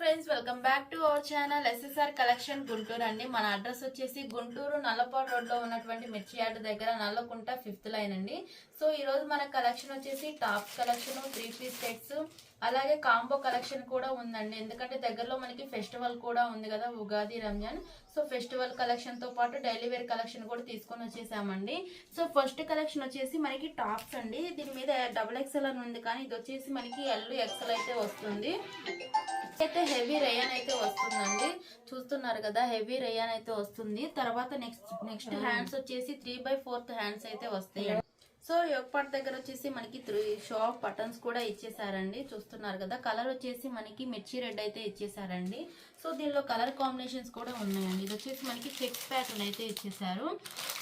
Friends welcome back to our channel SSR collection Guntur అండి. మన address వచ్చేసి గుంటూరు నల్లపాడు రోడ్లో ఉన్నటువంటి మిర్చి యార్డ్ దగ్గర నల్లకుంట ఫిఫ్త్ లైన్ అండి. సో ఈరోజు మన కలెక్షన్ వచ్చేసి top collection three piece sets అలాగే కాంబో కలెక్షన్ కూడా ఉందండి. ఎందుకంటే దగ్గరలో మనకి ఫెస్టివల్ కూడా ఉంది కదా ఉగాది రంజాన్. సో ఫెస్టివల్ కలెక్షన్తో పాటు డైలీ వేర్ కలెక్షన్ కూడా తీసుకొని వచ్చేసామండి. సో ఫస్ట్ కలెక్షన్ వచ్చేసి మనకి టాప్స్ అండి. దీని మీద డబుల్ ఎక్సెల్ అని ఉంది కానీ ఇది వచ్చేసి మనకి ఎల్లు ఎక్స్ఎల్ అయితే వస్తుంది. అయితే హెవీ రేయన్ అయితే వస్తుందండి. చూస్తున్నారు కదా హెవీ రేయన్ అయితే వస్తుంది. తర్వాత నెక్స్ట్ నెక్స్ట్ హ్యాండ్స్ వచ్చేసి త్రీ బై ఫోర్త్ హ్యాండ్స్ అయితే వస్తాయి సో పార్ట్ దగ్గర వచ్చేసి మనకి త్రీ షాప్ బటన్స్ కూడా ఇచ్చేసారండి. చూస్తున్నారు కదా కలర్ వచ్చేసి మనకి మిర్చి రెడ్ అయితే ఇచ్చేసారండి. సో దీనిలో కలర్ కాంబినేషన్స్ కూడా ఉన్నాయండి. ఇది వచ్చేసి మనకి చెక్స్ ప్యాటర్న్ అయితే ఇచ్చేసారు.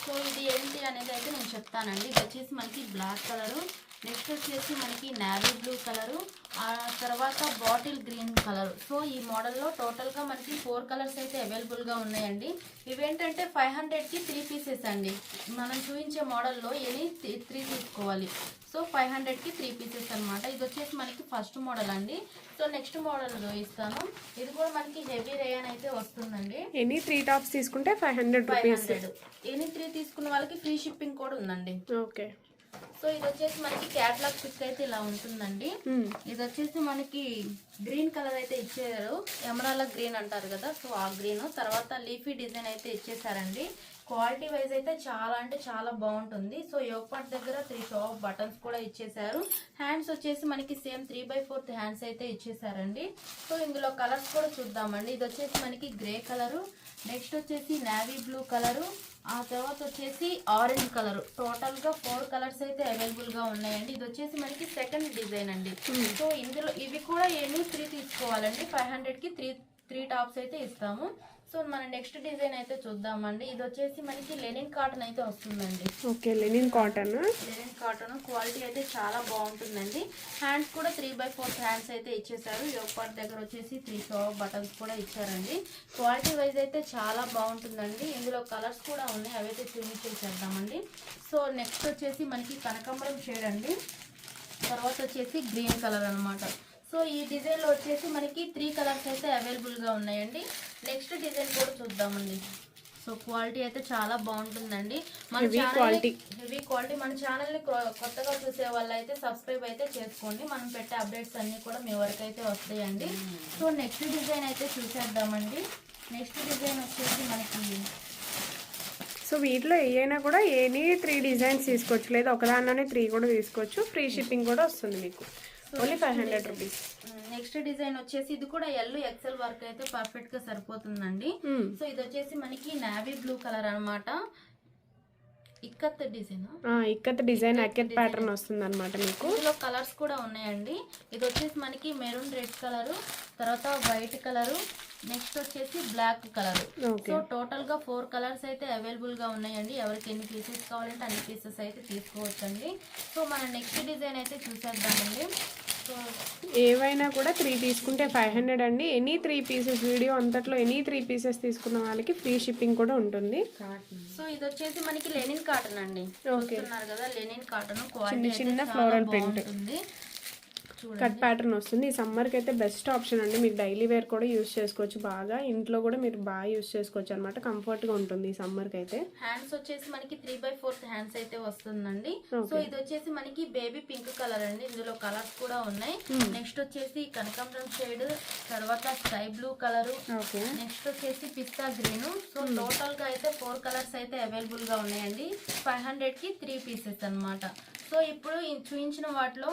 సో ఇది ఏంటి అనేది అయితే నేను చెప్తానండి. ఇది వచ్చేసి మనకి బ్లాక్ కలరు. నెక్స్ట్ వచ్చేసి మనకి నావీ బ్లూ కలరు ఆ తర్వాత బాటిల్ గ్రీన్ కలర్ సో ఈ మోడల్లో టోటల్గా మనకి ఫోర్ కలర్స్ అయితే అవైలబుల్గా ఉన్నాయండి. ఇవేంటంటే ఫైవ్ హండ్రెడ్కి త్రీ పీసెస్ అండి. మనం చూపించే మోడల్లో ఎనీ త్రీ తీసుకోవాలి. సో ఫైవ్ హండ్రెడ్కి త్రీ పీసెస్ అనమాట ఇది వచ్చేసి మనకి ఫస్ట్ మోడల్ అండి. సో నెక్స్ట్ మోడల్ ఇస్తాను. ఇది కూడా మనకి హెవీ రేయన్ అయితే వస్తుందండి. ఎనీ త్రీ టాప్స్ తీసుకుంటే five hundred five rupees hundred any three తీసుకున్న వాళ్ళకి ఫ్రీ షిప్పింగ్ కూడా ఉందండి. ఓకే. సో ఇది వచ్చేసి మనకి క్యాట్లాగ్ పిక్ అయితే ఇలా ఉంటుందండి. ఇది వచ్చేసి మనకి గ్రీన్ కలర్ అయితే ఇచ్చారు ఎమరాల గ్రీన్ అంటారు కదా సో ఆ గ్రీన్. తర్వాత లీఫీ డిజైన్ అయితే ఇచ్చేసారండి క్వాలిటీ వైజ్ అయితే చాలా అంటే చాలా బాగుంటుంది. సో యోగపాట్ దగ్గర త్రీ షాప్ బటన్స్ కూడా ఇచ్చేసారు హ్యాండ్స్ వచ్చేసి మనకి same three by fourth hands అయితే ఇచ్చేసారండి సో ఇందులో కలర్స్ కూడా చూద్దామండి. ఇది వచ్చేసి మనకి గ్రే కలరు. నెక్స్ట్ వచ్చేసి నావీ బ్లూ కలరు. ఆ తర్వాత వచ్చేసి ఆరెంజ్ కలర్ టోటల్గా ఫోర్ కలర్స్ అయితే అవైలబుల్గా ఉన్నాయండి. ఇది వచ్చేసి మనకి సెకండ్ డిజైన్ అండి. సో ఇందులో ఇవి కూడా ఎన్ని త్రీ తీసుకోవాలండి? ఫైవ్ హండ్రెడ్కి త్రీ త్రీ టాప్స్ అయితే ఇస్తాము. సో మన నెక్స్ట్ డిజైన్ అయితే చూద్దామండి. ఇది వచ్చేసి మనకి లెనిన్ కాటన్ అయితే వస్తుందండి. Okay linen cotton. Linen cotton quality అయితే చాలా బాగుంటుందండి. హ్యాండ్స్ కూడా త్రీ బై ఫోర్త్ హ్యాండ్స్ అయితే ఇచ్చేసారు. యోపాట్ దగ్గర వచ్చేసి త్రీ షాప్ బటన్స్ కూడా ఇచ్చారండి. క్వాలిటీ వైజ్ అయితే చాలా బాగుంటుందండి. ఇందులో కలర్స్ కూడా ఉన్నాయి. అవైతే చూపించేసేద్దామండి సో నెక్స్ట్ వచ్చేసి మనకి కనకాంబరం షేడ్ అండి. తర్వాత వచ్చేసి గ్రీన్ కలర్ అన్నమాట. సో ఈ డిజైన్లో వచ్చేసి మనకి త్రీ కలర్స్ అయితే అవైలబుల్గా ఉన్నాయండి. నెక్స్ట్ డిజైన్ కూడా చూద్దామండి. సో క్వాలిటీ అయితే చాలా బాగుంటుందండి. మన quality. హెవీ క్వాలిటీ మన ఛానల్ని కొ- కొత్తగా చూసే వాళ్ళు అయితే సబ్స్క్రైబ్ అయితే చేసుకోండి. మనం పెట్టే అప్డేట్స్ అన్ని కూడా మీ వరకు అయితే వస్తాయండి. సో నెక్స్ట్ డిజైన్ అయితే చూసేద్దామండి. నెక్స్ట్ డిజైన్ వచ్చేసి మనకి సో వీటిలో ఏదైనా కూడా ఎనీ త్రీ డిజైన్స్ తీసుకోవచ్చు. లేదా ఒకదానిలోనే త్రీ కూడా తీసుకోవచ్చు. ఫ్రీ షిప్పింగ్ కూడా వస్తుంది మీకు. Only five hundred rupees next design వచ్చేసి ఇది కూడా ఎల్ ఎక్సెల్ వర్క్ అయితే పర్ఫెక్ట్గా సరిపోతుందండి. సో ఇది వచ్చేసి మనకి నావీ బ్లూ కలర్ అన్నమాట. Ikat design. Ikat design pattern వస్తుంది అనమాట మీకు. ఇందులో కలర్స్ కూడా ఉన్నాయండి. ఇది వచ్చేసి మనకి మెరూన్ రెడ్ కలర్ తర్వాత వైట్ కలర్ నెక్స్ట్ వచ్చేసి బ్లాక్ కలర్. సో టోటల్గా ఫోర్ కలర్స్ అయితే అవైలబుల్గా ఉన్నాయండి. ఎవరికి ఎన్ని పీసెస్ కావాలంటే అన్ని పీసెస్ అయితే తీసుకోవచ్చండి. సో మన నెక్స్ట్ డిజైన్ అయితే చూసేద్దామండి. ఏవైనా కూడా త్రీ తీసుకుంటే ఫైవ్ హండ్రెడ్ అండి. ఎనీ త్రీ పీసెస్ వీడియో అంతట్లో ఎనీ త్రీ పీసెస్ తీసుకున్న వాళ్ళకి ఫ్రీ షిప్పింగ్ కూడా ఉంటుంది. సో ఇది వచ్చేసి మనకి లెనిన్ కాటన్ అండి. ఓకే. కదా లెనిన్ కాటన్. క్వాలిటీ చిన్న print. బాగుంటుంది. చూడండి కట్ ప్యాటర్న్ వస్తుంది. ఈ సమ్మర్కి అయితే బెస్ట్ ఆప్షన్ అండి. మీకు డైలీ వేర్ కూడా యూస్ చేసుకోవచ్చు బాగా. ఇంట్లో కూడా మీరు బాగా యూస్ చేసుకోవచ్చు అనమాట కంఫర్ట్గా ఉంటుంది ఈ సమ్మర్కి అయితే. హ్యాండ్స్ వచ్చేసి మనకి త్రీ బై ఫోర్త్ హ్యాండ్స్ అయితే వస్తుందండి. సో ఇది వచ్చేసి మనకి బేబీ పింక్ కలర్ అండి. ఇందులో కలర్స్ కూడా ఉన్నాయి. నెక్స్ట్ వచ్చేసి కనకాంబరం షేడ్ తర్వాత sky blue colour. Okay. Next వచ్చేసి పిస్తా గ్రీన్. సో టోటల్గా అయితే ఫోర్ కలర్స్ అయితే అవైలబుల్గా ఉన్నాయండి. ఫైవ్ హండ్రెడ్కి త్రీ పీసెస్ అన్నమాట. సో ఇప్పుడు చూపించిన వాటిలో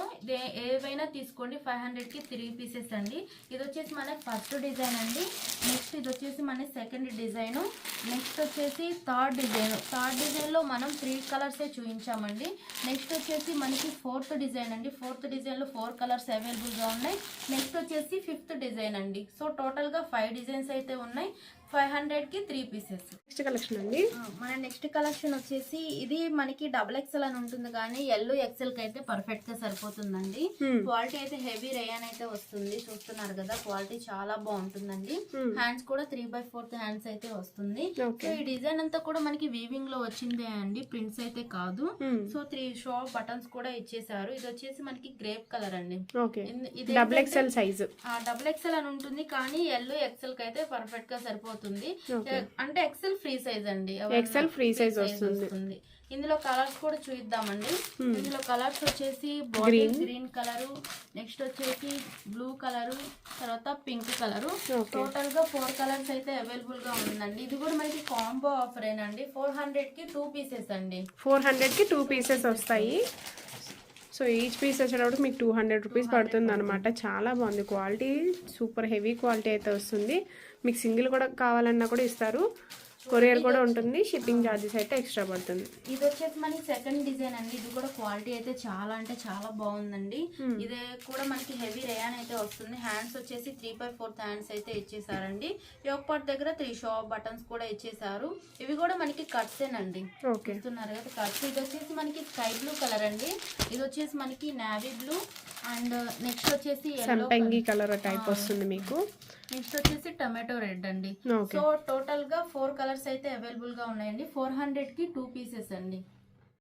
ఏవైనా తీసుకోండి ఫైవ్ హండ్రెడ్కి త్రీ పీసెస్ అండి. ఇది వచ్చేసి మన ఫస్ట్ డిజైన్ అండి. నెక్స్ట్ ఇది వచ్చేసి మన సెకండ్ డిజైను. నెక్స్ట్ వచ్చేసి థర్డ్ డిజైన్. థర్డ్ డిజైన్లో మనం త్రీ కలర్స్ చూపించామండి. నెక్స్ట్ వచ్చేసి మనకి ఫోర్త్ డిజైన్ అండి. ఫోర్త్ డిజైన్లో ఫోర్ కలర్స్ అవైలబుల్గా ఉన్నాయి. నెక్స్ట్ వచ్చేసి ఫిఫ్త్ డిజైన్ అండి. సో టోటల్గా ఫైవ్ డిజైన్స్ అయితే ఉన్నాయి. ఫైవ్ హండ్రెడ్కి త్రీ పీసెస్. నెక్స్ట్ కలెక్షన్ అండి. మన నెక్స్ట్ కలెక్షన్ వచ్చేసి ఇది మనకి డబుల్ ఎక్సెల్ అని ఉంటుంది కానీ ఎల్లో ఎక్సెల్కి అయితే పర్ఫెక్ట్గా సరిపోతుందండి. క్వాలిటీ అయితే హెవీ రేయాన్ అయితే వస్తుంది చూస్తున్నారు కదా. క్వాలిటీ చాలా బాగుంటుందండి. హ్యాండ్స్ కూడా త్రీ బై ఫోర్త్ హ్యాండ్స్ అయితే వస్తుంది. సో ఈ డిజైన్ అంతా కూడా మనకి వీవింగ్లో వచ్చిందే అండి ప్రింట్స్ అయితే కాదు. సో త్రీ షో బటన్స్ కూడా ఇచ్చేసారు. ఇది వచ్చేసి మనకి గ్రేప్ కలర్ అండి. Double XL size. Double XL అని ఉంటుంది కానీ ఎల్లో ఎక్సెల్కి అయితే పర్ఫెక్ట్గా సరిపోతుంది. ఓకే. అంటే ఎక్సెల్ ఫ్రీ సైజ్ అండి. ఎక్సెల్ ఫ్రీ సైజ్ వస్తుంది. వస్తుంది. ఇందులో కలర్స్ కూడా చూద్దామండి Hmm. ఇందులో కలర్స్ వచ్చేసి బాటిల్ గ్రీన్ కలర్ నెక్స్ట్ వచ్చేసి బ్లూ కలర్ తర్వాత పింక్ కలర్ టోటల్గా ఫోర్ కలర్స్ అయితే అవైలబుల్గా ఉందండి. ఇది కూడా మనకి కాంబో ఆఫర్ ఏనండి ఫోర్ హండ్రెడ్కి టూ పీసెస్ అండి. ఫోర్ హండ్రెడ్కి టూ పీసెస్ వస్తాయి. సో ఈచ్ పీస్ వచ్చేటప్పుడు మీకు టూ హండ్రెడ్ రూపీస్ పడుతుంది. అనమాట చాలా బాగుంది. క్వాలిటీ సూపర్ హెవీ క్వాలిటీ అయితే వస్తుంది. మీకు సింగిల్ కూడా కావాలన్నా కూడా ఇస్తారు. కొరియర్ కూడా ఉంటుంది షిప్పింగ్ ఛార్జెస్ అయితే ఎక్స్ట్రా పడుతుంది. ఇది వచ్చేసి మనకి సెకండ్ డిజైన్ అండి. ఇది కూడా క్వాలిటీ అయితే చాలా అంటే చాలా బాగుందండి. Hmm. ఇది కూడా మనకి హెవీ రేయాన్ అయితే వస్తుంది. హ్యాండ్స్ వచ్చేసి త్రీ బై ఫోర్త్ హ్యాండ్స్ అయితే ఇచ్చేసారండి. యోక్ పార్ట్ దగ్గర త్రీ షో బటన్స్ కూడా ఇచ్చేసారు. ఇవి కూడా మనకి కట్సేనండి ఓకే చూస్తున్నారు కదా కట్స్ ఇది వచ్చేసి మనకి స్కై బ్లూ కలర్ అండి. ఇది వచ్చేసి మనకి నావీ బ్లూ అండ్ నెక్స్ట్ వచ్చేసి సంపంగి కలర్ టైప్ వస్తుంది మీకు. నెక్స్ట్ వచ్చేసి టమాటో రెడ్ అండి. సో టోటల్గా ఫోర్ కలర్స్ అయితే అవైలబుల్గా ఉన్నాయండి. ఫోర్ హండ్రెడ్కి టూ పీసెస్ అండి.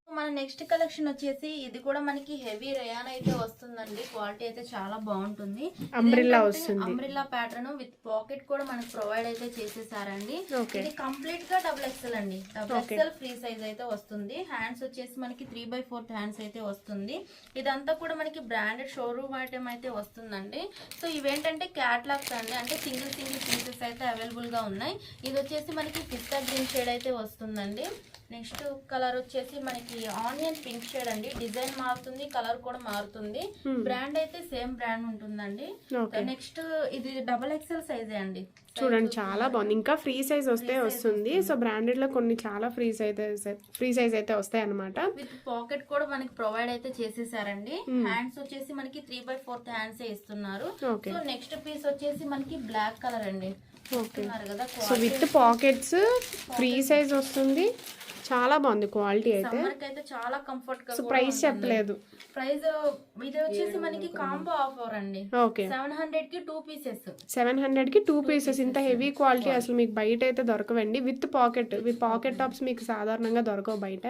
మన నెక్స్ట్ కలెక్షన్ వచ్చేసి ఇది కూడా మనకి హెవీ రేయాన్ అయితే వస్తుందండి. క్వాలిటీ అయితే చాలా బాగుంటుంది. Umbrella వస్తుంది. అంబ్రిల్లా ప్యాటర్న్ విత్ పాకెట్ కూడా మనకి ప్రొవైడ్ అయితే చేసేసారండి. ఇది కంప్లీట్గా డబుల్ ఎక్సెల్ అండి. డబుల్. ఎక్సెల్ ఫ్రీ సైజ్ అయితే వస్తుంది. హ్యాండ్స్ వచ్చేసి మనకి త్రీ బై ఫోర్త్ హ్యాండ్స్ అయితే వస్తుంది. ఇదంతా కూడా మనకి బ్రాండెడ్ షోరూమ్ ఐటమ్ అయితే వస్తుందండి. సో ఇవేంటంటే క్యాట్లాగ్స్ అండి. అంటే సింగిల్ సింగిల్ పీసెస్ అయితే అవైలబుల్గా ఉన్నాయి. ఇది వచ్చేసి మనకి పిస్తా గ్రీన్ షేడ్ అయితే వస్తుందండి. నెక్స్ట్ కలర్ వచ్చేసి మనకి ఆనియన్ పింక్ షేడ్ అండి. డిజైన్ మారుతుంది కలర్ కూడా మారుతుంది. Hmm. బ్రాండ్ అయితే సేమ్ బ్రాండ్ ఉంటుందండి. నెక్స్ట్ ఇది డబల్ ఎక్సెల్ సైజే అండి? చూడండి చాలా బాగుంది. ఇంకా ఫ్రీ సైజ్ వస్తే వస్తుంది. సో బ్రాండెడ్లో కొన్ని చాలా ఫ్రీ సైజ్ ఫ్రీ సైజ్ అయితే వస్తాయి అనమాట విత్ పాకెట్ కూడా మనకి ప్రొవైడ్ అయితే చేసేసారండి. Hmm. హ్యాండ్స్ వచ్చేసి మనకి త్రీ బై ఫోర్త్ హ్యాండ్స్ ఇస్తున్నారు. సో నెక్స్ట్ పీస్ వచ్చేసి మనకి బ్లాక్ కలర్ అండి. So with pockets free size వస్తుంది. చాలా బాగుంది క్వాలిటీ అయితే. కి అయితే చాలా కంఫర్ట్గా సో ప్రైస్ చెప్పలేదు. ప్రైస్ ఇది వచ్చేసి మనకి కాంబో ఆఫర్ అండి. ఓకే. సెవెన్ హండ్రెడ్కి టూ పీసెస్ సెవెన్ హండ్రెడ్కి టూ పీసెస్. ఇంత హెవీ క్వాలిటీ అసలు మీకు బయట అయితే దొరకవండి. With pocket. With pocket tops మీకు సాధారణంగా దొరకవు బయట.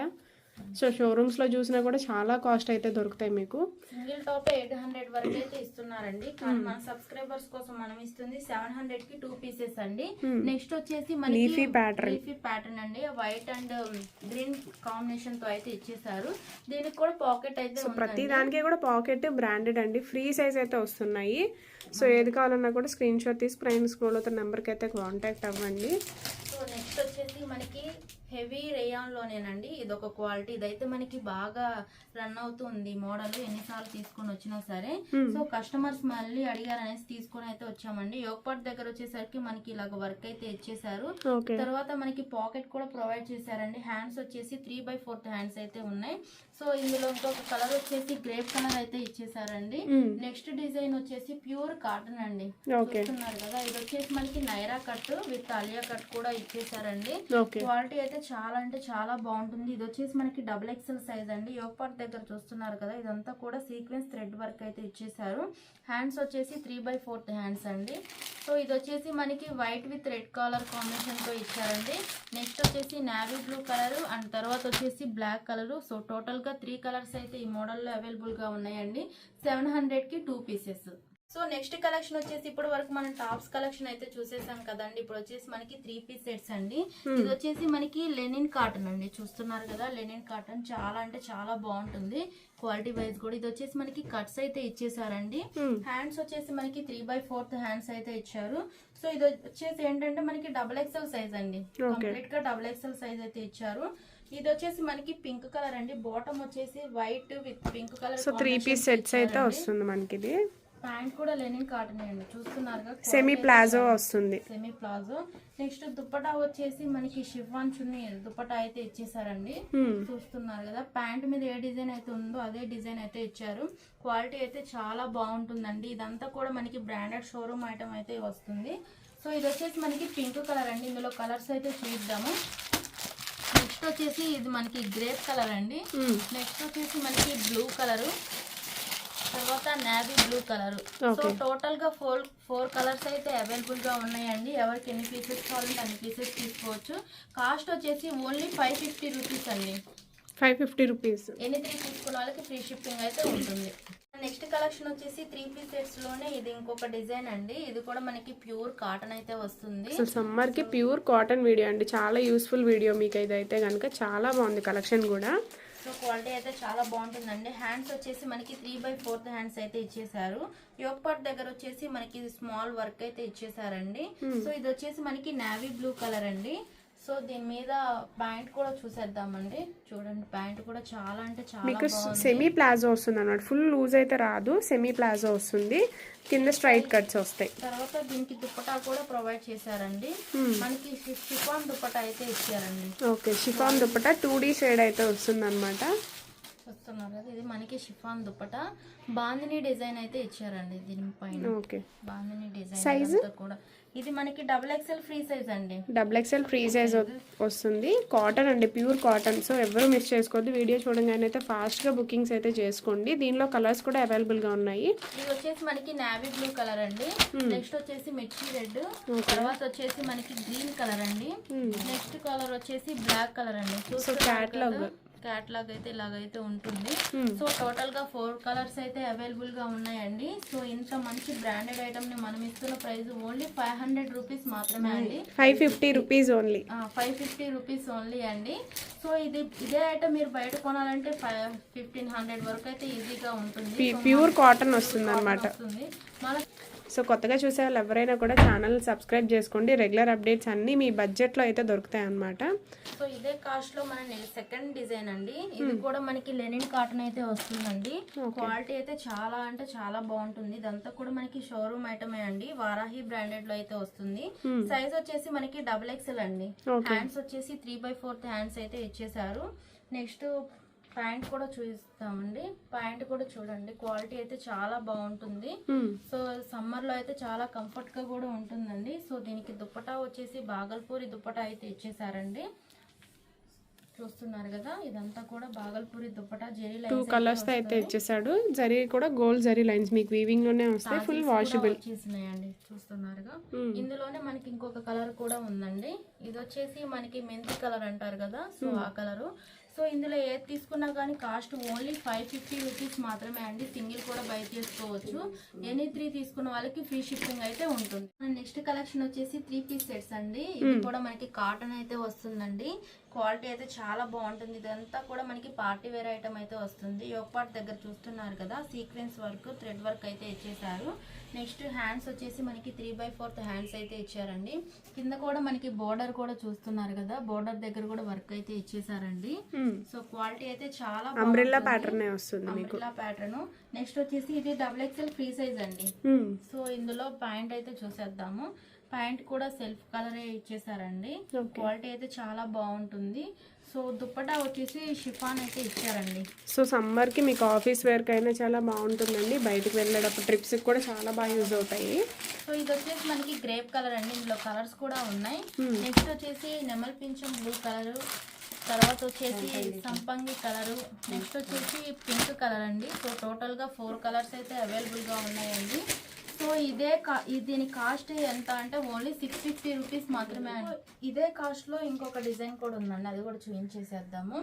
సో షోరూమ్స్లో చూసినా కూడా చాలా కాస్ట్ అయితే దొరుకుతాయి మీకు. సింగిల్ టాప్ ఎయిట్ హండ్రెడ్ వరకు అయితే ఇస్తున్నారండి. కానీ మన సబ్స్క్రైబర్స్ కోసం మనం ఇస్తుంది సెవెన్ హండ్రెడ్కి టూ పీసెస్ అండి. Hmm. నెక్స్ట్ వచ్చేసి మనకి Leafy pattern. లీఫీ ప్యాటర్న్ అండి. వైట్ అండ్ గ్రీన్ కాంబినేషన్తో అయితే ఇచ్చేసారు దీనికి కూడా పాకెట్ అయితే ప్రతి. దానికి కూడా పాకెట్ బ్రాండెడ్ అండి. ఫ్రీ సైజ్ అయితే వస్తున్నాయి. సో ఏది కావాలన్నా కూడా స్క్రీన్ షాట్ తీసి ప్రైన్ స్క్రోల్ అవుతున్న నెంబర్కి అయితే కాంటాక్ట్ అవ్వండి. సో నెక్స్ట్ వచ్చేసి మనకి హెవీ రేయాన్ లోనేనండి. ఇది ఒక క్వాలిటీ. ఇదైతే మనకి బాగా రన్ అవుతుంది. మోడల్ ఎన్నిసార్లు తీసుకొని వచ్చినా సరే. సో కస్టమర్స్ మళ్ళీ అడిగారు అనేసి తీసుకొని అయితే వచ్చామండి. యోగపాట్ దగ్గర వచ్చేసరికి మనకి ఇలాగ వర్క్ అయితే ఇచ్చేసారు తర్వాత మనకి పాకెట్ కూడా ప్రొవైడ్ చేశారండి. హ్యాండ్స్ వచ్చేసి త్రీ బై ఫోర్త్ హ్యాండ్స్ అయితే ఉన్నాయి. సో ఇందులో ఇంకొక కలర్ వచ్చేసి గ్రేప్ కలర్ అయితే ఇచ్చేసారండి. నెక్స్ట్ డిజైన్ వచ్చేసి ప్యూర్ కాటన్ అండి. చూస్తున్నారు కదా. ఇది వచ్చేసి మనకి Naira cut with Alia cut కూడా ఇచ్చేసారండి క్వాలిటీ అయితే చాలా అంటే చాలా బాగుంటుంది. ఇది వచ్చేసి మనకి డబుల్ ఎక్సెల్ సైజ్ అండి. యోగ్ పార్ట్ దగ్గర చూస్తున్నారు కదా ఇదంతా కూడా సీక్వెన్స్ థ్రెడ్ వర్క్ అయితే ఇచ్చేసారు హ్యాండ్స్ వచ్చేసి త్రీ బై ఫోర్త్ హ్యాండ్స్ అండి. సో ఇది వచ్చేసి మనకి వైట్ విత్ రెడ్ కలర్ కాంబినేషన్తో ఇచ్చారండి. నెక్స్ట్ వచ్చేసి నావీ బ్లూ కలర్ అండ్ తర్వాత వచ్చేసి బ్లాక్ కలర్ సో టోటల్గా త్రీ కలర్స్ అయితే ఈ మోడల్లో అవైలబుల్గా ఉన్నాయండి. సెవెన్ హండ్రెడ్కి two pieces so next collection వచ్చేసి ఇప్పుడు వరకు మనం టాప్స్ కలెక్షన్ అయితే చూసేసాం కదండి. ఇప్పుడు వచ్చేసి మనకి త్రీ పీస్ సెట్స్ అండి. ఇది వచ్చేసి మనకి లెనిన్ కాటన్ అండి. చూస్తున్నారు కదా లెనిన్ కాటన్ చాలా అంటే చాలా బాగుంటుంది. క్వాలిటీ వైజ్ కూడా. ఇది వచ్చేసి మనకి కట్స్ అయితే ఇచ్చేసారండి. హ్యాండ్స్ వచ్చేసి మనకి త్రీ బై ఫోర్త్ హ్యాండ్స్ అయితే ఇచ్చారు. సో ఇది వచ్చేసి ఏంటంటే మనకి డబుల్ ఎక్స్ఎల్ సైజ్ అండి. కంప్లీట్గా డబుల్ ఎక్స్ఎల్ సైజ్ అయితే ఇచ్చారు. ఇది వచ్చేసి మనకి పింక్ కలర్ అండి. బాటమ్ వచ్చేసి white with pink colour so three piece sets అయితే వస్తుంది మనకి ఇది ప్యాంట్ కూడా లెనిన్ కాటన్ అండి. చూస్తున్నారుగా సెమీ ప్లాజో వస్తుంది. సెమీ ప్లాజో నెక్స్ట్ దుప్పటా వచ్చేసి మనకి షిఫాన్ చున్నీ దుప్పటా అయితే ఇచ్చేసారండి. Hmm. చూస్తున్నారు కదా ప్యాంట్ మీద ఏ డిజైన్ అయితే ఉందో అదే డిజైన్ అయితే ఇచ్చారు. క్వాలిటీ అయితే చాలా బాగుంటుందండి. ఇదంతా కూడా మనకి బ్రాండెడ్ షోరూమ్ ఐటమ్ అయితే వస్తుంది. సో ఇది వచ్చేసి మనకి పింక్ కలర్ అండి. ఇందులో కలర్స్ అయితే చూద్దాము. నెక్స్ట్ వచ్చేసి ఇది మనకి గ్రేప్ కలర్ అండి. Hmm. నెక్స్ట్ వచ్చేసి మనకి బ్లూ కలరు. తర్వాత నావీ బ్లూ కలర్ సో. టోటల్గా ఫోర్ ఫోర్ కలర్స్ అయితే అవైలబుల్గా ఉన్నాయండి. ఎవరికి ఎన్ని పీసెస్ కావాలంటే అన్ని పీసెస్ తీసుకోవచ్చు. కాస్ట్ వచ్చేసి ఓన్లీ ఫైవ్ ఫిఫ్టీ రూపీస్ అండి. ఫైవ్ ఫిఫ్టీ రూపీస్ ఎన్ని త్రీ తీసుకున్న వాళ్ళకి ఫ్రీ షిప్పింగ్ అయితే ఉంటుంది. నెక్స్ట్ కలెక్షన్ వచ్చేసి త్రీ పీస్ సెట్స్లోనే ఇది ఇంకొక డిజైన్ అండి. ఇది కూడా మనకి ప్యూర్ కాటన్ అయితే వస్తుంది. అసలు సమ్మర్కి ప్యూర్ కాటన్ వీడియో అండి. చాలా యూస్ఫుల్ వీడియో మీకు ఇదైతే కనుక చాలా బాగుంది కలెక్షన్ కూడా. సో క్వాలిటీ అయితే చాలా బాగుంటుందండి. హ్యాండ్స్ వచ్చేసి మనకి త్రీ బై ఫోర్త్ హ్యాండ్స్ అయితే ఇచ్చేసారు యోగ్ పార్ట్ దగ్గర వచ్చేసి మనకి స్మాల్ వర్క్ అయితే ఇచ్చేసారండి సో ఇది వచ్చేసి మనకి నావీ బ్లూ కలర్ అండి. సో దీని మీద ప్యాంట్ కూడా చూసేద్దామండి. చూడండి ప్యాంట్ కూడా చాలా అంటే చాలా మీకు సెమీ ప్లాజో వస్తుంది అనమాట ఫుల్ లూజ్ అయితే రాదు సెమీ ప్లాజో వస్తుంది. కింద స్ట్రైట్ కట్స్ వస్తాయి. తర్వాత దీనికి దుప్పటా కూడా ప్రొవైడ్ చేశారండి. మనకి షిఫాన్ దుప్పటా అయితే ఇచ్చారండి. Okay chiffon dupatta two D shade అయితే వస్తుంది అనమాట చూస్తున్నారు కదా ఇది మనకి షిఫాన్ దుప్పటా. బాందిని డిజైన్ అయితే ఇచ్చారండి దీనిపైన ఓకే. బాందిని డిజైన్ కూడా. ఇది మనకి డబుల్ ఎక్స్ఎల్ ఫ్రీ సైజ్ అండి. డబుల్ ఎక్స్ఎల్ ఫ్రీ సైజ్ వస్తుంది. కాటన్ అండి ప్యూర్ కాటన్ సో ఎవరు మిస్ చేసుకోవద్దు. వీడియో చూడగానే అయితే ఫాస్ట్గా బుకింగ్స్ అయితే చేసుకోండి. దీనిలో కలర్స్ కూడా అవైలబుల్గా ఉన్నాయి. ఇది వచ్చేసి మనకి నావీ బ్లూ కలర్ అండి. నెక్స్ట్ వచ్చేసి మిర్చి రెడ్ తర్వాత వచ్చేసి మనకి గ్రీన్ కలర్ అండి. నెక్స్ట్ కలర్ వచ్చేసి బ్లాక్ కలర్ అండి. Catalog. క్యాట్లాగ్ అయితే ఇలాగైతే ఉంటుంది. సో టోటల్గా ఫోర్ కలర్స్ అయితే అవైలబుల్గా ఉన్నాయండి. సో ఇంత మంచి బ్రాండెడ్ ఐటమ్ని మనం ఇస్తున్న price only five hundred rupees మాత్రమే అండి. Five fifty rupees only five fifty rupees only అండి. సో ఇది ఇదే ఐటమ్ మీరు బయట కొనాలంటే ఫైవ్ ఫిఫ్టీన్ హండ్రెడ్ వరకు అయితే ఈజీగా ఉంటుంది. ప్యూర్ కాటన్ వస్తుంది. అనమాట మన సో కొత్తగా చూసే వాళ్ళు ఎవరైనా కూడా ఛానల్ సబ్స్క్రైబ్ చేసుకోండి. రెగ్యులర్ అప్డేట్స్ అన్నీ మీ బడ్జెట్లో అయితే దొరుకుతాయి అన్నమాట. సో ఇదే కాస్ట్లో మన సెకండ్ డిజైన్ అండి. ఇది కూడా మనకి లెనిన్ కాటన్ అయితే వస్తుందండి. క్వాలిటీ అయితే చాలా అంటే చాలా బాగుంటుంది. ఇదంతా కూడా మనకి షోరూమ్ ఐటమే అండి. వారాహి బ్రాండెడ్లో అయితే వస్తుంది. సైజ్ వచ్చేసి మనకి డబుల్ ఎక్స్ఎల్ అండి. హ్యాండ్స్ వచ్చేసి త్రీ బై ఫోర్త్ హ్యాండ్స్ అయితే ఇచ్చేసారు నెక్స్ట్ ప్యాంట్ కూడా చూపిస్తామండి. ప్యాంట్ కూడా చూడండి. క్వాలిటీ అయితే చాలా బాగుంటుంది. సో సమ్మర్లో అయితే చాలా కంఫర్ట్గా కూడా ఉంటుందండి. సో దీనికి దుప్పటా వచ్చేసి బాగల్పూరి దుప్పటా అయితే ఇచ్చేసారండి. చూస్తున్నారు కదా ఇదంతా కూడా బాగల్పూరి దుప్పటా జెరీ టూ కలర్స్ అయితే ఇచ్చేసాడు. జరీ కూడా గోల్డ్ జరీ లైన్స్ మీకు వీవింగ్లోనే వస్తాయి ఫుల్ వాషబుల్ వచ్చేసినాయండి. చూస్తున్నారుగా. ఇందులోనే మనకి ఇంకొక కలర్ కూడా ఉందండి. ఇది వచ్చేసి మనకి మెంతి కలర్ అంటారు కదా సో ఆ కలరు సో ఇందులో ఏది తీసుకున్నా కానీ cost only five fifty rupees మాత్రమే అండి. సింగిల్ కూడా బై చేసుకోవచ్చు. ఎనీ త్రీ తీసుకున్న వాళ్ళకి ఫ్రీ షిప్పింగ్ అయితే ఉంటుంది. నెక్స్ట్ కలెక్షన్ వచ్చేసి త్రీ పీస్ సెట్స్ అండి. ఇది కూడా మనకి కాటన్ అయితే వస్తుందండి. క్వాలిటీ అయితే చాలా బాగుంటుంది. ఇదంతా కూడా మనకి పార్టీ వేర్ ఐటమ్ అయితే వస్తుంది. యోగపాట్ దగ్గర చూస్తున్నారు కదా సీక్వెన్స్ వర్క్ థ్రెడ్ వర్క్ అయితే ఇచ్చేసారు నెక్స్ట్ హ్యాండ్స్ వచ్చేసి మనకి త్రీ బై ఫోర్త్ హ్యాండ్స్ అయితే ఇచ్చారండి. కింద కూడా మనకి బోర్డర్ కూడా చూస్తున్నారు కదా బోర్డర్ దగ్గర కూడా వర్క్ అయితే ఇచ్చేసారండి. సో క్వాలిటీ అయితే చాలా అంబ్రెల్లా ప్యాటర్న్ వస్తుంది అంబ్రెల్లా ప్యాటర్న్ నెక్స్ట్ వచ్చేసి ఇది డబుల్ ఎక్స్ఎల్ ఫ్రీ సైజ్ అండి. సో ఇందులో ప్యాంట్ అయితే చూసేద్దాము. ప్యాంట్ కూడా సెల్ఫ్ కలరే ఇచ్చేసారండి. క్వాలిటీ అయితే చాలా బాగుంటుంది. సో దుప్పటా వచ్చేసి షిఫాన్ అయితే ఇచ్చారండి. సో సమ్మర్కి మీకు ఆఫీస్ వేర్కి అయినా చాలా బాగుంటుందండి. బయటకు వెళ్ళేటప్పుడు ట్రిప్స్కి కూడా చాలా బాగా యూజ్ అవుతాయి. సో ఇది వచ్చేసి మనకి గ్రేప్ కలర్ అండి. ఇందులో కలర్స్ కూడా ఉన్నాయి. నెక్స్ట్ వచ్చేసి నెమల్ పింఛం బ్లూ కలర్. తర్వాత వచ్చేసి సంపంగి కలర్. నెక్స్ట్ వచ్చేసి పింక్ కలర్ అండి. సో టోటల్గా ఫోర్ కలర్స్ అయితే అవైలబుల్గా ఉన్నాయండి. సో ఇదే కా దీని కాస్ట్ ఎంత అంటే ఓన్లీ సిక్స్ ఫిఫ్టీ రూపీస్ మాత్రమే అండి. ఇదే కాస్ట్లో ఇంకొక డిజైన్ కూడా ఉందండి అది కూడా చూపించేసేద్దాము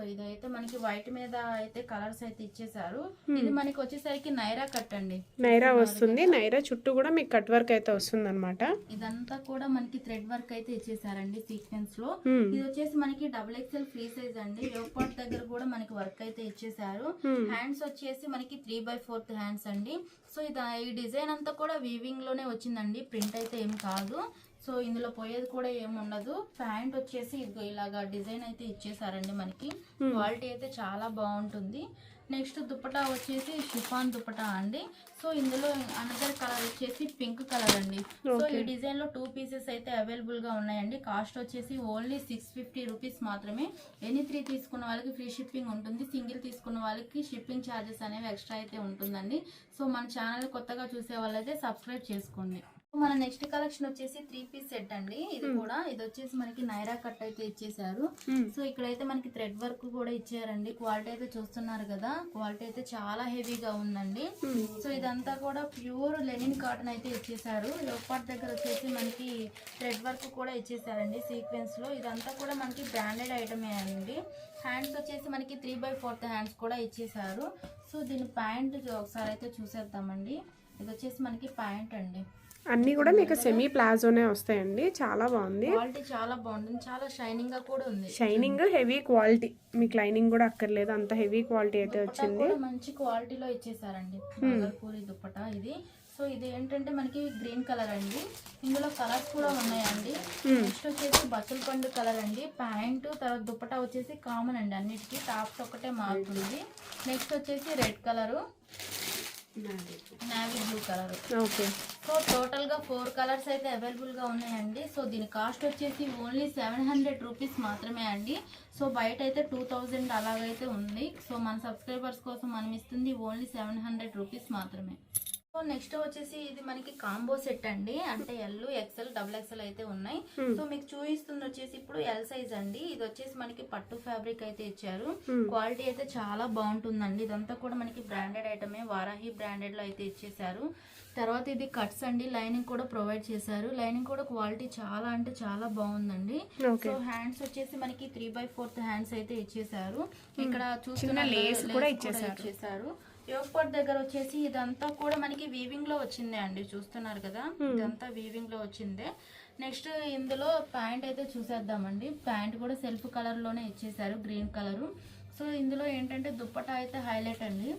సో ఇదైతే మనకి వైట్ మీద అయితే కలర్స్ అయితే ఇచ్చేసారు ఇది మనకి వచ్చేసరికి నైరా కట్ అండి. నైరా వస్తుంది. నైరా చుట్టూ కూడా మీకు కట్ వర్క్ అయితే వస్తుంది అనమాట ఇదంతా కూడా మనకి థ్రెడ్ వర్క్ అయితే ఇచ్చేసారండి సీక్వెన్స్లో. ఇది వచ్చేసి మనకి డబుల్ ఎక్స్ఎల్ ఫ్రీ సైజ్ అండి. యోపాట్ దగ్గర కూడా మనకి వర్క్ అయితే ఇచ్చేసారు హ్యాండ్స్ వచ్చేసి మనకి త్రీ బై ఫోర్త్ హ్యాండ్స్ అండి. సో ఇది ఈ డిజైన్ అంతా కూడా వీవింగ్లోనే వచ్చిందండి. ప్రింట్ అయితే ఏం కాదు. సో ఇందులో పోయేది కూడా ఏం ఉండదు. ప్యాంట్ వచ్చేసి ఇదిగో ఇలాగా డిజైన్ అయితే ఇచ్చేసారండి మనకి. క్వాలిటీ అయితే చాలా బాగుంటుంది. నెక్స్ట్ దుపటా వచ్చేసి షిఫాన్ దుపటా అండి. సో ఇందులో అనదర్ కలర్ వచ్చేసి పింక్ కలర్ అండి. సో ఈ డిజైన్లో టూ పీసెస్ అయితే అవైలబుల్గా ఉన్నాయండి. కాస్ట్ వచ్చేసి ఓన్లీ సిక్స్ ఫిఫ్టీ రూపీస్ మాత్రమే. ఎనీ త్రీ తీసుకున్న వాళ్ళకి ఫ్రీ షిప్పింగ్ ఉంటుంది. సింగిల్ తీసుకున్న వాళ్ళకి షిప్పింగ్ ఛార్జెస్ అనేవి ఎక్స్ట్రా అయితే ఉంటుందండి. సో మన ఛానల్ కొత్తగా చూసే వాళ్ళైతే సబ్స్క్రైబ్ చేసుకోండి. మన నెక్స్ట్ కలెక్షన్ వచ్చేసి త్రీ పీస్ సెట్ అండి. ఇది కూడా. ఇది వచ్చేసి మనకి నైరా కట్ అయితే ఇచ్చేసారు. సో ఇక్కడైతే మనకి థ్రెడ్ వర్క్ కూడా ఇచ్చారండి. క్వాలిటీ అయితే చూస్తున్నారు కదా. క్వాలిటీ అయితే చాలా హెవీగా ఉందండి. సో ఇదంతా కూడా ప్యూర్ లెనిన్ కాటన్ అయితే ఇచ్చేసారు. లోపాట్ దగ్గర వచ్చేసి మనకి థ్రెడ్ వర్క్ కూడా ఇచ్చేసారండి సీక్వెన్స్లో. ఇదంతా కూడా మనకి బ్రాండెడ్ ఐటమే అండి. హ్యాండ్స్ వచ్చేసి మనకి త్రీ బై ఫోర్త్ హ్యాండ్స్ కూడా ఇచ్చేసారు. సో దీని ప్యాంట్ ఒకసారి అయితే చూసేద్దామండి. ఇది వచ్చేసి మనకి ప్యాంట్ అండి. అన్నీ కూడా మీకు సెమీ ప్లాజోనే వస్తాయండి. చాలా బాగుంది. క్వాలిటీ చాలా బాగుంటుంది చాలా షైనింగ్గా కూడా ఉంది. Shining heavy quality. మీకు లైనింగ్ కూడా అక్కర్లేదు. అంత హెవీ క్వాలిటీ అయితే వచ్చింది. మంచి క్వాలిటీలో ఇచ్చేసారండి. పూరి దుప్పటా ఇది. సో ఇది ఏంటంటే మనకి గ్రీన్ కలర్ అండి. ఇందులో కలర్స్ కూడా ఉన్నాయండి. నెక్స్ట్ వచ్చేసి బచ్చల పండు కలర్ అండి. ప్యాంట్ తర్వాత దుప్పటా వచ్చేసి కామన్ అండి అన్నిటికీ. టాప్స్ ఒకటే మారుతుంది. నెక్స్ట్ వచ్చేసి red colour. Navy blue colour okay so టోటల్గా ఫోర్ కలర్స్ అయితే అవైలబుల్గా ఉన్నాయండి. సో దీని కాస్ట్ వచ్చేసి ఓన్లీ సెవెన్ హండ్రెడ్ రూపీస్ మాత్రమే అండి. సో బయట అయితే టూ థౌజండ్ అలాగైతే ఉంది. సో మన సబ్స్క్రైబర్స్ కోసం మనం ఇస్తుంది ఓన్లీ సెవెన్ హండ్రెడ్ రూపీస్ మాత్రమే. సో నెక్స్ట్ వచ్చేసి ఇది మనకి కాంబో సెట్ అండి. అంటే ఎల్ ఎక్సెల్ డబుల్ ఎక్సెల్ అయితే ఉన్నాయి. సో మీకు చూపిస్తుంది వచ్చేసి ఇప్పుడు ఎల్ సైజ్ అండి. ఇది వచ్చేసి మనకి పట్టు ఫ్యాబ్రిక్ అయితే ఇచ్చారు. క్వాలిటీ అయితే చాలా బాగుంటుందండి. ఇదంతా కూడా మనకి బ్రాండెడ్ ఐటమే వారాహి బ్రాండెడ్లో అయితే ఇచ్చేసారు తర్వాత ఇది కట్స్ అండి. లైనింగ్ కూడా ప్రొవైడ్ చేశారు. లైనింగ్ కూడా క్వాలిటీ చాలా అంటే చాలా బాగుందండి. సో హ్యాండ్స్ వచ్చేసి మనకి త్రీ బై ఫోర్త్ హ్యాండ్స్ అయితే ఇచ్చేసారు ఇక్కడ చూస్తున్న lace కూడా ఇచ్చేసారు. యోగపాట్ దగ్గర వచ్చేసి ఇదంతా కూడా మనకి వీవింగ్లో వచ్చిందే అండి చూస్తున్నారు కదా? ఇదంతా వీవింగ్లో వచ్చిందే. నెక్స్ట్ ఇందులో ప్యాంట్ అయితే చూసేద్దామండి. ప్యాంట్ కూడా సెల్ఫ్ కలర్లోనే ఇచ్చేసారు గ్రీన్ కలర్ సో ఇందులో ఏంటంటే దుప్పటా అయితే హైలైట్ అండి.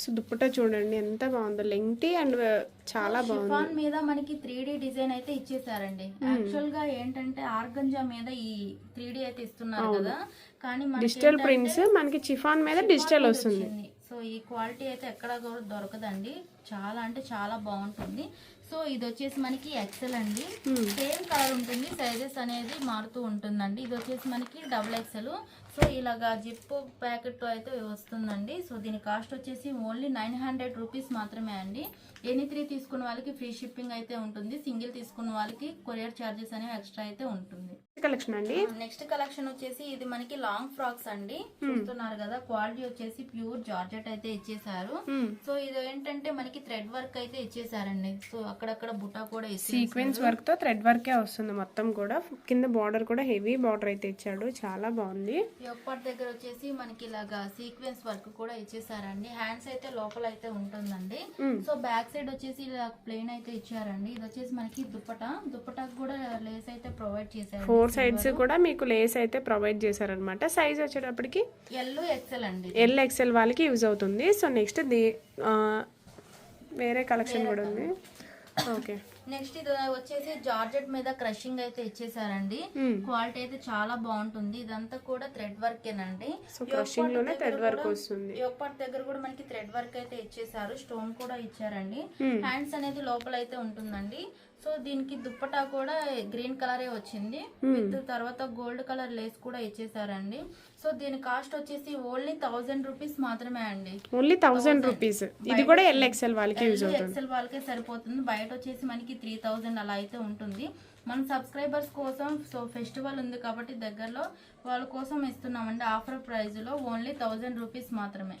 సో దుప్పటా చూడండి ఎంత బాగుందో. లెంగ్టీ అండ్ చాలా బాగుంది. మీద మనకి త్రీ డిజైన్ అయితే ఇచ్చేసారండి యాక్చువల్గా ఏంటంటే ఆర్గంజా మీద ఈ త్రీ అయితే ఇస్తున్నారు కదా. కానీ డిజిటల్ ప్రింట్స్ మనకి చిఫాన్ మీద డిజిటల్ వస్తుంది. సో ఈ క్వాలిటీ అయితే ఎక్కడ కూడా దొరకదండి. చాలా అంటే చాలా బాగుంటుంది. సో ఇది వచ్చేసి మనకి ఎక్సెల్ అండి. సేమ్ కలర్ ఉంటుంది. సైజెస్ అనేది మారుతూ ఉంటుందండి. ఇది వచ్చేసి మనకి డబుల్ ఎక్సెల్ సో ఇలాగా జిప్ ప్యాకెట్ అయితే వస్తుందండి. సో దీని కాస్ట్ వచ్చేసి ఓన్లీ నైన్ హండ్రెడ్ రూపీస్ మాత్రమే అండి. ఎనీ త్రీ తీసుకున్న వాళ్ళకి ఫ్రీ షిప్పింగ్ అయితే ఉంటుంది. సింగిల్ తీసుకున్న వాళ్ళకి కొరియర్ ఛార్జెస్ అనేవి ఎక్స్ట్రా అయితే ఉంటుంది. కలెక్షన్ అండి? నెక్స్ట్ కలెక్షన్ వచ్చేసి ఇది మనకి లాంగ్ ఫ్రాక్స్ అండి. చూస్తున్నారు కదా క్వాలిటీ వచ్చేసి ప్యూర్ జార్జెట్ అయితే ఇచ్చేసారు Hmm. సో ఇది ఏంటంటే మనకి థ్రెడ్ వర్క్ అయితే ఇచ్చేసారండి సో అక్కడక్కడ బుటా కూడా సీక్వెన్స్ వర్క్తో థ్రెడ్ వర్కే వస్తుంది మొత్తం కూడా. కింద బార్డర్ కూడా హెవీ బార్డర్ అయితే ఇచ్చాడు. చాలా బాగుంది. యొప్పటి దగ్గర వచ్చేసి మనకి ఇలాగా సీక్వెన్స్ వర్క్ కూడా ఇచ్చేసారండి. హ్యాండ్స్ అయితే లోపల అయితే ఉంటుందండి. సో బ్యాక్ సైడ్ వచ్చేసి ఇలా ప్లెయిన్ అయితే ఇచ్చారండి. ఇది వచ్చేసి మనకి దుప్పటా. దుప్పటాకు కూడా లేస్ అయితే ప్రొవైడ్ చేశారు. ఫోర్ సైడ్స్ కూడా మీకు లేస్ అయితే ప్రొవైడ్ చేశారనమాట సైజ్ వచ్చేటప్పటికి ఎల్లు ఎక్సెల్ అండి ఎల్ ఎక్సెల్ వాళ్ళకి యూజ్ అవుతుంది. సో నెక్స్ట్ ది వేరే కలెక్షన్ కూడా ఉంది. ఓకే నెక్స్ట్ ఇది వచ్చేసి జార్జెట్ మీద క్రషింగ్ అయితే ఇచ్చేసారండి. క్వాలిటీ అయితే చాలా బాగుంటుంది. ఇదంతా కూడా థ్రెడ్ వర్క్ ఏనండి సో క్రషింగ్లోనే థ్రెడ్ వర్క్ వస్తుంది. యోగపాట్ దగ్గర కూడా మనకి థ్రెడ్ వర్క్ అయితే ఇచ్చేసారు. స్టోన్ కూడా ఇచ్చారండి. Hmm. హ్యాండ్స్ అనేది లోపల అయితే ఉంటుందండి. సో దీనికి దుప్పటా కూడా గ్రీన్ కలరే వచ్చింది. విత్ తర్వాత గోల్డ్ కలర్ లేస్ కూడా ఇచ్చేసారండి. సో దీని కాస్ట్ వచ్చేసి ఓన్లీ థౌజండ్ రూపీస్ మాత్రమే అండి. Only thousand rupees. ఇది కూడా ఎల్ ఎక్సెల్ వాళ్ళకి ఎక్సెల్ వాళ్ళకే సరిపోతుంది. బయట వచ్చేసి మనకి త్రీ థౌజండ్ అలా అయితే ఉంటుంది. మన సబ్స్క్రైబర్స్ కోసం సో ఫెస్టివల్ ఉంది కాబట్టి దగ్గరలో వాళ్ళ కోసం ఇస్తున్నామండి. ఆఫర్ ప్రైస్లో ఓన్లీ థౌజండ్ రూపీస్ మాత్రమే.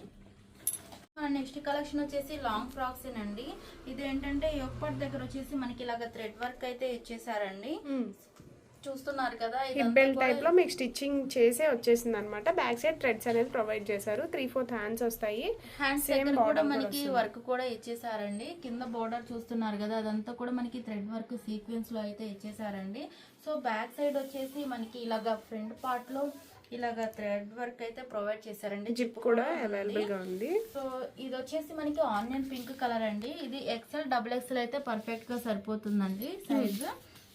నెక్స్ట్ కలెక్షన్ వచ్చేసి లాంగ్ ఫ్రాక్స్ అండి ఇది ఏంటంటే యొక్కటి దగ్గర వచ్చేసి మనకి ఇలాగ థ్రెడ్ వర్క్ అయితే ఇచ్చేసారండి. చూస్తున్నారు కదా హిప్ బెల్ట్ టైప్లో మీకు స్టిచ్చింగ్ చేసే వచ్చేసింది అనమాట బ్యాక్ సైడ్ థ్రెడ్స్ అనేది ప్రొవైడ్ చేశారు. త్రీ ఫోర్త్ హ్యాండ్స్ వస్తాయి. హ్యాండ్స్ కూడా మనకి వర్క్ కూడా ఇచ్చేసారండి. కింద బోర్డర్ చూస్తున్నారు కదా అదంతా కూడా మనకి థ్రెడ్ వర్క్ సీక్వెన్స్లో అయితే ఇచ్చేసారండి. సో బ్యాక్ సైడ్ వచ్చేసి మనకి ఇలాగా ఫ్రంట్ పార్ట్లో ఇలాగా థ్రెడ్ వర్క్ అయితే ప్రొవైడ్ చేశారండి. జిప్ కూడా అవైలబుల్గా ఉంది. సో ఇది వచ్చేసి మనకి ఆనియన్ పింక్ కలర్ అండి. ఇది ఎక్సెల్ డబుల్ ఎక్సెల్ అయితే పర్ఫెక్ట్గా సరిపోతుందండి సైజ్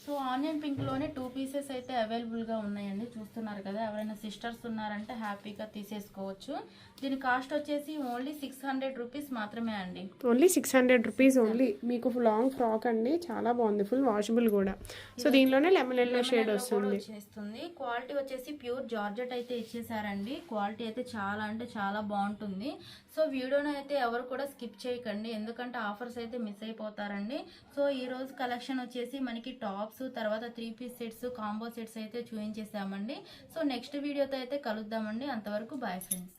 సో ఆనియన్ పింక్లోనే టూ పీసెస్ అయితే అవైలబుల్గా ఉన్నాయండి. చూస్తున్నారు కదా ఎవరైనా సిస్టర్స్ ఉన్నారంటే హ్యాపీగా తీసేసుకోవచ్చు. దీని కాస్ట్ వచ్చేసి ఓన్లీ సిక్స్ హండ్రెడ్ రూపీస్ మాత్రమే అండి. Only six hundred rupees only. మీకు లాంగ్ ఫ్రాక్ అండి చాలా బాగుంది ఫుల్ వాషబుల్ కూడా. సో దీనిలోనే లెమన్ ఎల్లో షేడ్ వస్తుంది. వచ్చేస్తుంది. క్వాలిటీ వచ్చేసి ప్యూర్ జార్జెట్ అయితే ఇచ్చేసారండి క్వాలిటీ అయితే చాలా అంటే చాలా బాగుంటుంది. సో వీడియోను అయితే ఎవరు కూడా స్కిప్ చేయకండి. ఎందుకంటే ఆఫర్స్ అయితే మిస్ అయిపోతారండి. సో ఈ రోజు కలెక్షన్ వచ్చేసి మనకి టాప్స్ తర్వాత three piece sets combo sets అయితే చూపించేసామండి సో నెక్స్ట్ వీడియోతో అయితే కలుద్దామండి. అంతవరకు బాయ్ ఫ్రెండ్స్